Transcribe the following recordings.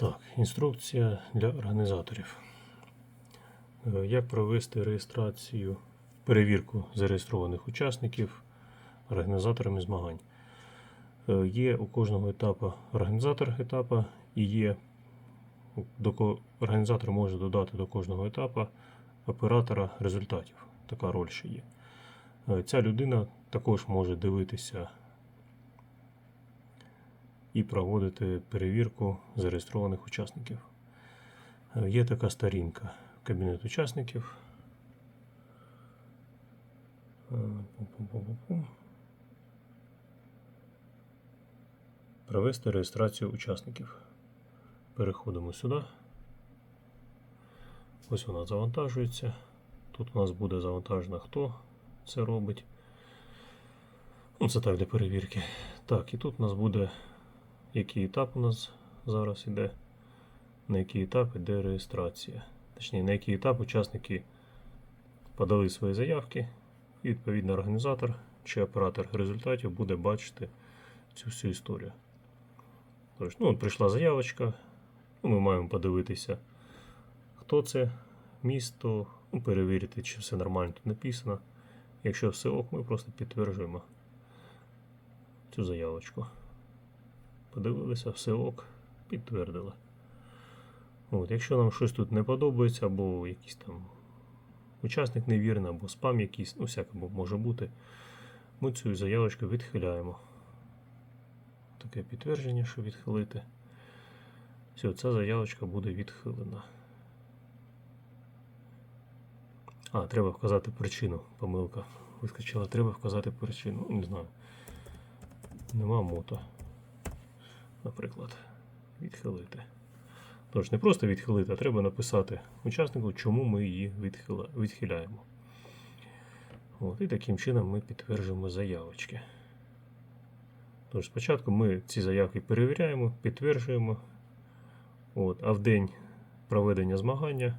Так, інструкція для організаторів. Е, Як провести реєстрацію, перевірку зареєстрованих учасників організаторами змагань? Е, Є у кожного етапу організатор етапу і є до організатор може додати до кожного етапу оператора результатів. Така роль ще є. Е, Ця людина також може дивитися і проводити перевірку зареєстрованих учасників. Е, Є така сторінка кабінет учасників. Е. Провести реєстрацію учасників. Переходимо сюди. Ось вона завантажується. Тут у нас буде завантажено, хто це робить. Ну, це так для перевірки. Так, і тут у нас буде який етап у нас зараз іде, на який етап іде реєстрація. Точніше, на який етап учасники подали свої заявки, і відповідно організатор чи оператор результатів буде бачити цю всю історію. Тож, ну, прийшла заявочка, ну, ми маємо подивитися, хто це, місто, ну, перевірити, чи все нормально тут написано. Якщо все ок, ми просто підтверджуємо цю заявочку. Подивилися, все ок, підтвердили. От, якщо нам щось тут не подобається, або якийсь там учасник невірний, або спам якийсь, ну всяке може бути, ми цю заявочку відхиляємо. Таке підтвердження, що відхилити. Все, ця заявочка буде відхилена. А, треба вказати причину. Помилка. Вискочила, треба вказати причину. Ну, Не знаю. Нема мото наприклад, відхилити. Тож не просто відхилити, а треба написати учаснику, чому ми її відхиляємо. От, і таким чином ми підтверджуємо заявочки. Тож спочатку ми ці заявки перевіряємо, підтверджуємо. От, а в день проведення змагання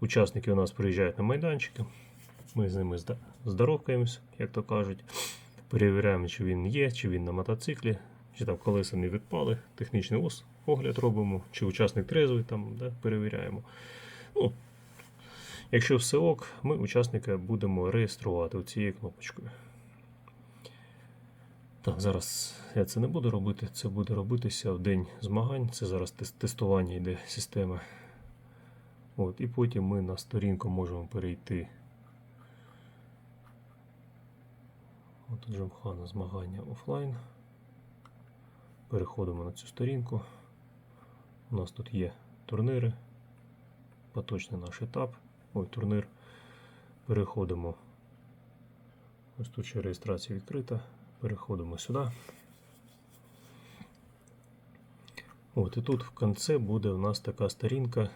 учасники у нас приїжджають на майданчики. Ми з ними здоровкаємось, як то кажуть. Перевіряємо, чи він є, чи він на мотоциклі, чи там колеса не відпали, технічний ос, огляд робимо, чи учасник трезвий, там, да, перевіряємо. Ну, якщо все ок, ми учасника будемо реєструвати цією кнопочкою. Так, зараз я це не буду робити, це буде робитися в день змагань. Це зараз тестування йде системи. От, і потім ми на сторінку можемо перейти. От Джамхана змагання офлайн. Переходимо на цю сторінку. У нас тут є турнири. Поточний наш етап. Ой, турнир. Переходимо. Ось тут ще реєстрація відкрита. Переходимо сюди. От, і тут в кінці буде у нас така сторінка,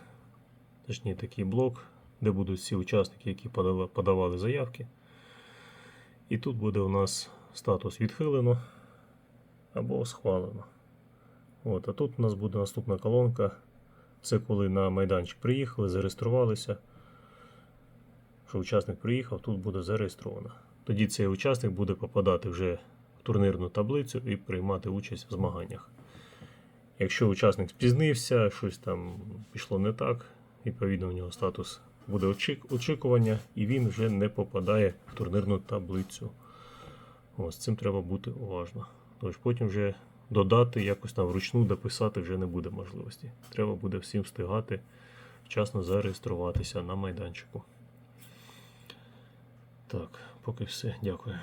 точніше такий блок, де будуть всі учасники, які подавали заявки. І тут буде у нас статус відхилено або схвалено. От, а тут у нас буде наступна колонка. Це коли на майданчик приїхали, зареєструвалися. Що учасник приїхав, тут буде зареєстровано. Тоді цей учасник буде попадати вже в турнірну таблицю і приймати участь в змаганнях. Якщо учасник спізнився, щось там пішло не так, відповідно у нього статус буде очікування, і він вже не попадає в турнірну таблицю. Ось цим треба бути уважно. Тож потім вже додати, якось там вручну дописати вже не буде можливості. Треба буде всім встигати вчасно зареєструватися на майданчику. Так, поки все. Дякую.